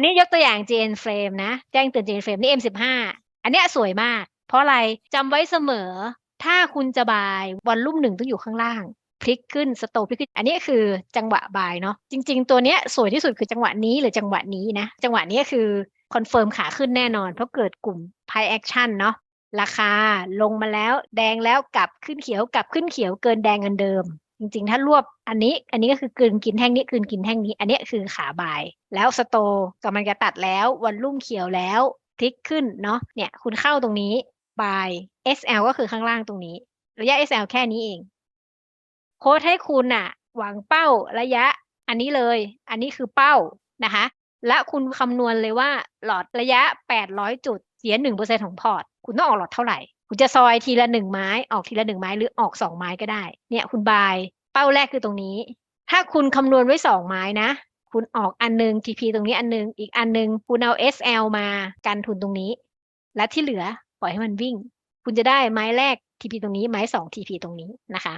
นนี้ยกตัวอย่าง JN Frame นะ แจ้งเตือน JN Frame นี่ M15 อันเนี้ยสวยมาก เพราะอะไรจำไว้เสมอ ถ้าคุณจะบายวอลลุ่มหนึ่งต้องอยู่ข้างล่าง พลิกขึ้นสโตพลิกขึ้น อันนี้คือจังหวะบายเนาะจริง ๆ ตัวเนี้ยสวยที่สุดคือจังหวะนี้หรือจังหวะนี้นะ จังหวะนี้คือคอนเฟิร์มขาขึ้นแน่นอน เพราะเกิดกลุ่ม Pi Action เนาะราคาลงมาแล้ว แดงแล้วกลับขึ้นเขียวกลับขึ้นเขียวเกินแดงเงินเดิม จริงๆ ถ้ารวบอันนี้ อันนี้ก็คือกลืนกินแท่งนี้กลืนกินแท่งนี้ อันนี้คือขาบาย แล้วสโตกำลังจะตัดแล้ววันรุ่มเขียวแล้วพลิกขึ้นเนาะเนี่ยคุณเข้าตรงนี้บาย SL ก็คือข้างล่างตรงนี้ ระยะ SL แค่นี้เอง โค้ดให้คุณน่ะหวังเป้าระยะ อันนี้เลย อันนี้คือเป้านะคะ และคุณคำนวณเลยว่าหลอดระยะ 800 จุดเสีย1%ของพอร์ต คุณต้องออกหลอดเท่าไหร่ คุณจะซอยทีละหนึ่งไม้ออกทีละหนึ่งไม้หรือออกสองไม้ก็ได้ เนี่ยคุณบายเป้าแรกคือตรงนี้ ถ้าคุณคำนวณไว้สองไม้นะ คุณออกอันหนึง TP ตรงนี้อันหนึง อีกอันหนึงคุณเอา SL มากันทุนตรงนี้ และที่เหลือปล่อยให้มันวิ่ง คุณจะได้ไม้แรก TP ตรงนี้ไม้สอง TP ตรงนี้นะคะ